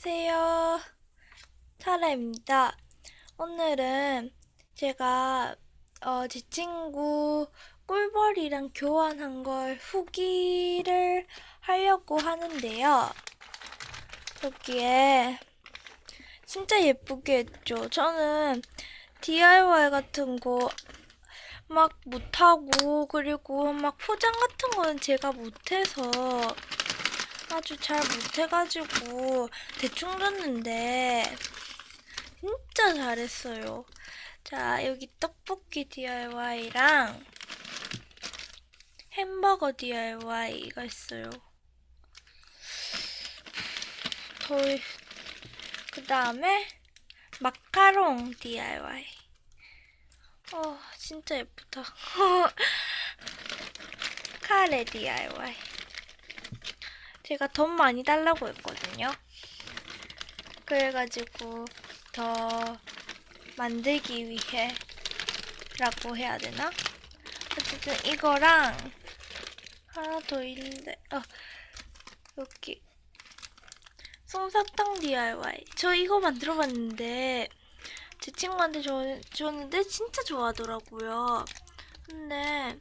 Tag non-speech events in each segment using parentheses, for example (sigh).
안녕하세요. 타라입니다. 오늘은 제가 어, 제 친구 꿀벌이랑 교환한 걸 후기를 하려고 하는데요. 여기에 진짜 예쁘게 했죠. 저는 DIY 같은 거 막 못하고 그리고 막 포장 같은 거는 제가 못해서 아주 잘 못해가지고 대충 줬는데 진짜 잘했어요. 자 여기 떡볶이 DIY랑 햄버거 DIY가 있어요. 더그 다음에 마카롱 DIY. 어 진짜 예쁘다. (laughs) 카레 DIY. 제가 돈 많이 달라고 했거든요. 그래가지고 더 만들기 위해 라고 해야 되나? 어쨌든 이거랑 하나 더 있는데 어 여기 솜사탕 DIY 저 이거 만들어봤는데 제 친구한테 줘, 줬는데 진짜 좋아하더라고요. 근데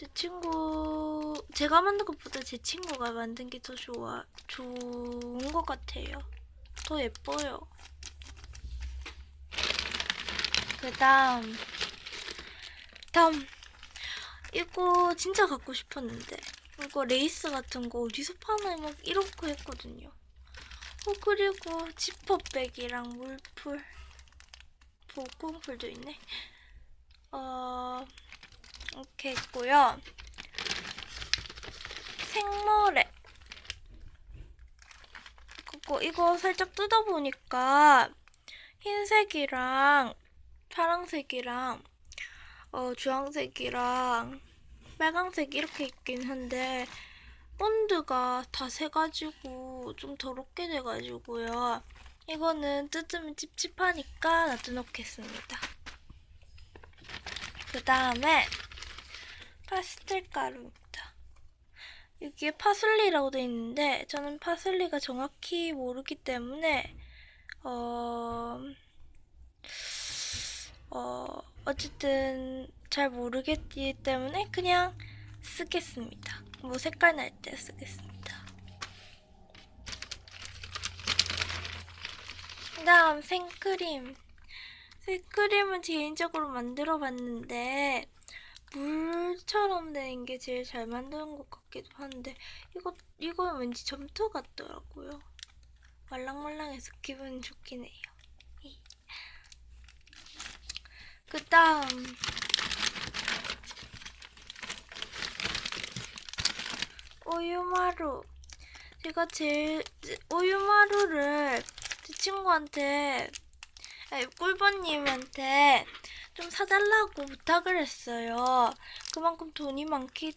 제 친구 제가 만든 것보다 제 친구가 만든 게 더 좋아 좋은 것 같아요. 더 예뻐요. 그다음 다음 이거 진짜 갖고 싶었는데 이거 레이스 같은 거 어디서 파나 막 이렇게 했거든요. 어 그리고 지퍼백이랑 물풀 보공풀도 있네. 어 이렇게 있고요. 생모래. 그거 이거 살짝 뜯어보니까 흰색이랑 파랑색이랑 어 주황색이랑 빨강색 이렇게 있긴 한데 본드가 다 새가지고 좀 더럽게 돼가지고요. 이거는 뜯으면 찝찝하니까 놔둬놓겠습니다. 그 다음에 파스텔 가루입니다. 여기에 파슬리라고 돼 있는데 저는 파슬리가 정확히 모르기 때문에 어, 어 어쨌든 잘 모르겠기 때문에 그냥 쓰겠습니다. 뭐 색깔 날 때 쓰겠습니다. 그다음 생크림. 생크림은 개인적으로 만들어 봤는데 된게 제일 잘 만드는 것 같기도 한데 이거 이건 왠지 점토 같더라고요. 말랑말랑해서 기분 좋긴 해요. (laughs) 그 다음 우유마루 제가 제일 우유마루를 제 친구한테 꿀버님한테 좀 사달라고 부탁을 했어요. 그만큼 돈이 많기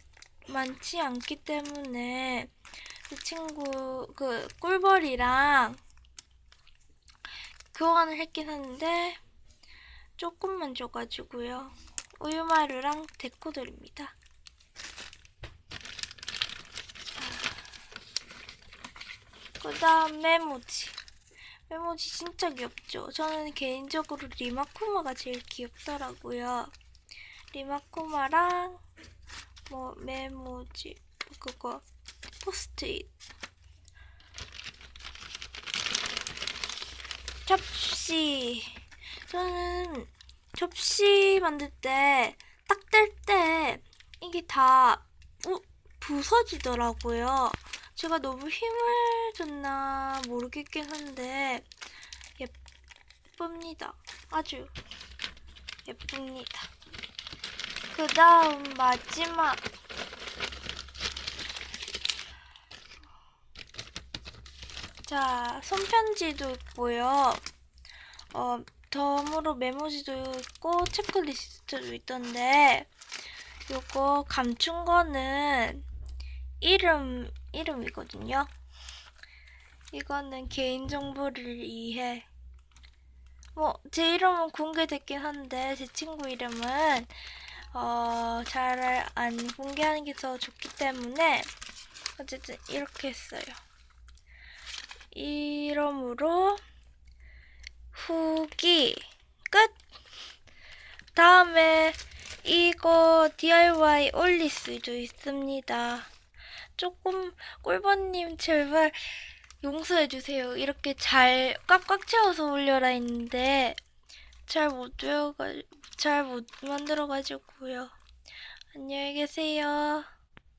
많지 않기 때문에 그 친구 그 꿀벌이랑 교환을 했긴 한데 조금만 줘가지고요. 우유마루랑 데코들입니다. 그 다음 메모지. 메모지 진짜 귀엽죠? 저는 개인적으로 리마쿠마가 제일 귀엽더라고요. 리마쿠마랑 뭐 메모지 뭐 그거 포스트잇 접시 저는 접시 만들 때 딱 뗄 때 이게 다 우, 부서지더라고요. 제가 너무 힘을 줬나 모르겠긴 한데 예쁩니다. 아주 예쁩니다. 그 다음 마지막 자 손편지도 있고요. 어 덤으로 메모지도 있고 체크리스트도 있던데 요거 감춘 거는 이름 이름이거든요. 이거는 개인정보를 위해 뭐 제 이름은 공개됐긴 한데 제 친구 이름은 어, 잘 안 공개하는 게 더 좋기 때문에 어쨌든 이렇게 했어요. 이 이러므로 후기 끝. 다음에 이거 DIY 올릴 수도 있습니다. 조금 꿀버님 제발 용서해주세요. 이렇게 잘 꽉꽉 채워서 올려라 했는데 잘 못 되어가 잘 못 만들어가지고요. 안녕히 계세요.